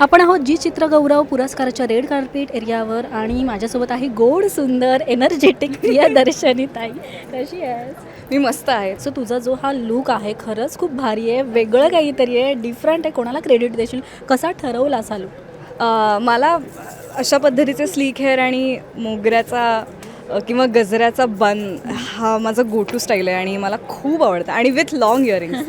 आपण आहोत जी चित्रगौरव पुरस्काराच्या रेड कार्पेट एरियावर आणि माझ्यासोबत आहे गोड सुंदर एनर्जेटिक प्रियदर्शनी ताई. कशी आहेस? मी मस्त आहे. सो तुझा जो हा लुक आहे खरंच खूप भारी आहे. वेगळं काहीतरी आहे डिफरंट आहे. कोणाला क्रेडिट देशील? कसा ठरवला हा लुक मला अशा पद्धतीचे स्लीक हेअर आणि मोगऱ्याचा किंवा गजऱ्याचा बन हा माझा गो टू स्टाईल आहे आणि मला खूप आवडतं. आणि विथ लॉंग इयरिंग्स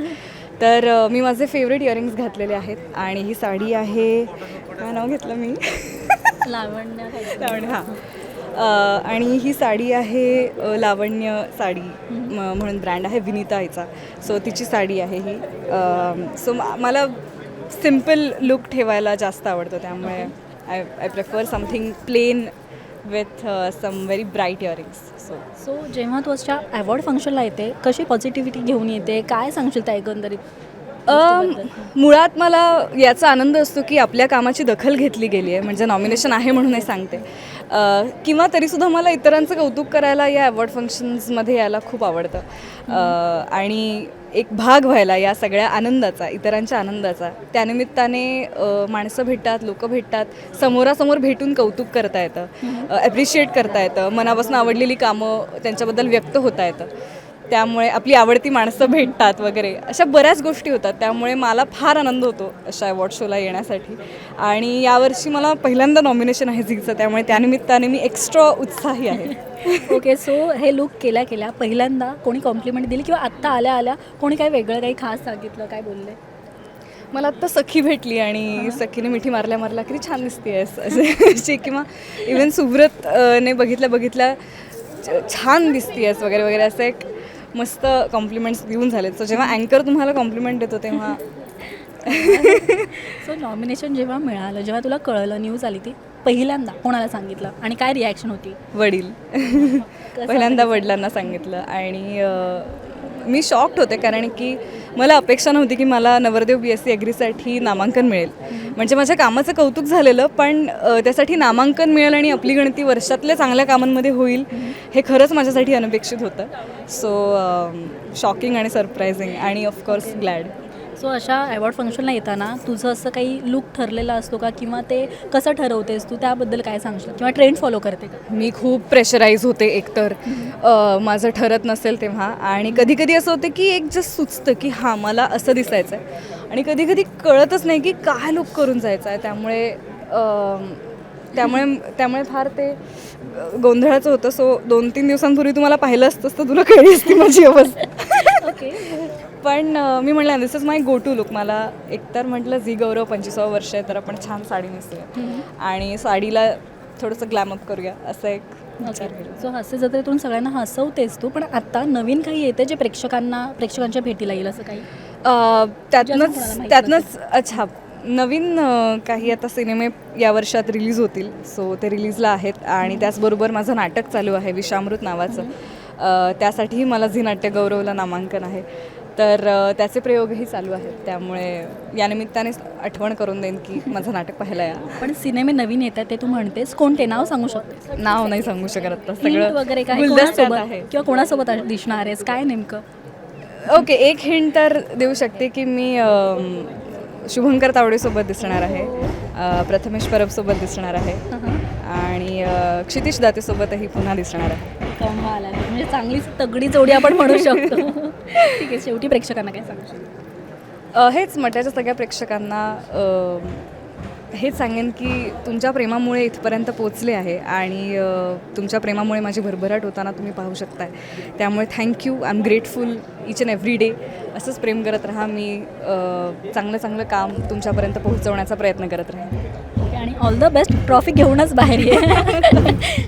तर मी माझे फेवरेट इयरिंग्स घातलेले आहेत आणि ही साडी आहे काय नाव घेतलं मी? लावण्य. लावण्य हां. आणि ही साडी आहे लावण्य साडी म्हणून ब्रँड आहे विनीता हिचा सो तिची साडी आहे ही. सो मला सिंपल लुक ठेवायला जास्त आवडतं त्यामुळे I I prefer something plain with some very bright earrings so so जेव्हा तू अशा अवॉर्ड फंक्शनला येते कशी पॉझिटिव्हिटी घेऊन येते? काय सांगशील त्या एकंदरीत? मुळात मला याचा आनंद असतो की आपल्या कामाची दखल घेतली गेली आहे. म्हणजे नॉमिनेशन आहे म्हणून हे सांगते. किंवा तरीसुद्धा मला इतरांचं कौतुक करायला या अवॉर्ड फंक्शन्समध्ये यायला खूप आवडतं. आणि एक भाग व्हायला या सगळ्या आनंदाचा इतरांच्या आनंदाचा. त्यानिमित्ताने माणसं भेटतात लोक भेटतात समोरासमोर भेटून कौतुक करता येतं ॲप्रिशिएट करता येतं मनापासून आवडलेली कामं त्यांच्याबद्दल व्यक्त होता येतं. त्यामुळे आपली आवडती माणसं भेटतात वगैरे. अशा बऱ्याच गोष्टी होतात. त्यामुळे मला फार आनंद होतो अशा अवॉर्ड शोला येण्यासाठी. आणि यावर्षी मला पहिल्यांदा नॉमिनेशन आहे झिगचं त्यामुळे त्यानिमित्ताने मी एक्स्ट्रा उत्साही आहे. ओके सो हे लुक केल्या केल्या पहिल्यांदा कोणी कॉम्प्लिमेंट दिली किंवा आत्ता आल्या आल्या कोणी काही वेगळं काही खास सांगितलं काय बोलले? मला आत्ता सखी भेटली आणि सखीने मिठी मारल्या मारल्या किती छान दिसते आहेस असे किंवा इवन सुब्रत अ, ने बघितल्या बघितल्या छान दिसते आहेस वगैरे वगैरे. असं एक मस्त कॉम्प्लिमेंट्स देऊन झालेत. सो जेव्हा अँकर तुम्हाला कॉम्प्लिमेंट देतो तेव्हा सो नॉमिनेशन जेव्हा मिळालं जेव्हा तुला कळलं न्यूज आली ती पहिल्यांदा कोणाला सांगितलं आणि काय रिॲक्शन होती? वडील. पहिल्यांदा वडिलांना सांगितलं आणि मी शॉक्ड होते कारण की मला अपेक्षा नव्हती की मला नवरदेव बी एस सी ॲग्रीसाठी नामांकन मिळेल. म्हणजे माझ्या कामाचं कौतुक झालेलं पण त्यासाठी नामांकन मिळेल आणि आपली गणती वर्षातल्या चांगल्या कामांमध्ये होईल हे खरंच माझ्यासाठी अनपेक्षित होतं. सो शॉकिंग आणि सरप्रायझिंग आणि ऑफकोर्स ग्लॅड सो अशा अवॉर्ड फंक्शनला येताना तुझं असं काही लुक ठरलेला असतो का? किंवा ते कसं ठरवतेस तू? त्याबद्दल काय सांगशील? किंवा ट्रेंड फॉलो करते का? मी खूप प्रेशराईज होते एकतर. माझं ठरत नसेल तेव्हा. आणि कधी कधी असं होतं की एक जस्ट सुचतं की हां मला असं दिसायचं आहे. आणि कधी कधी कळतच नाही की काय लुक करून जायचं आहे. त्यामुळे त्यामुळे त्यामुळे फार ते गोंधळाचं होतं. सो दोन तीन दिवसांपूर्वी तुम्हाला पाहिलं असतंस तर तुला कळली असती माझी अवस्था. पण मी म्हणलं this is my go to look मला एकतर म्हटलं झी गौरव पंचवीसावं वर्ष आहे तर आपण छान साडी नेसूया. आणि साडीला थोडंसं ग्लॅमअप करूया असं एक विचार केला. सो हास्य जत्रेतून सगळ्यांना हसवतेस तू पण आता नवीन काही येते जे प्रेक्षकांना प्रेक्षकांच्या भेटीला येईल असं काही? त्यातनंच त्यातनंच अच्छा नवीन काही आता सिनेमे या वर्षात रिलीज होतील सो ते रिलीजला आहेत आणि त्याचबरोबर माझं नाटक चालू आहे विषामृत नावाचं. त्यासाठीही मला झी नाट्य गौरवला नामांकन आहे. तर त्याचे प्रयोगही चालू आहेत. त्यामुळे या निमित्ताने आठवण करून देईन की माझं नाटक पाहायला या. पण सिनेमे नवीन येतात ते तू म्हणतेस. कोणते? नाव सांगू शकतेस? नाव नाही सांगू शकत आता. सगळं वगैरे गुलदस्त्यात कोणासोबत आहे. किंवा कोणासोबत दिसणार आहेस? काय नेमकं? ओके एक हिंट तर देऊ शकते की मी शुभंकर तावडेसोबत दिसणार आहे. प्रथमेश परबसोबत दिसणार आहे. आणि क्षितिश दातेसोबतही पुन्हा दिसणार आहे. कमाल आहे. म्हणजे चांगलीच तगडी जोडी आपण म्हणू शकतो. ठीक आहे शेवटी प्रेक्षकांना काय अ, हेच मठाच्या सगळ्या प्रेक्षकांना अ, हेच सांगेन की तुमच्या प्रेमामुळे इथपर्यंत पोचले आहे आणि अ, तुमच्या प्रेमामुळे माझी भरभराट होताना तुम्ही पाहू शकताय. त्यामुळे thank you I am grateful each and every day असंच प्रेम करत राहा मी अ, चांगलं चांगलं काम तुमच्यापर्यंत पोहोचवण्याचा प्रयत्न करत राहीन. ओके आणि ऑल द बेस्ट ट्रॉफी घेऊनच बाहेर ये.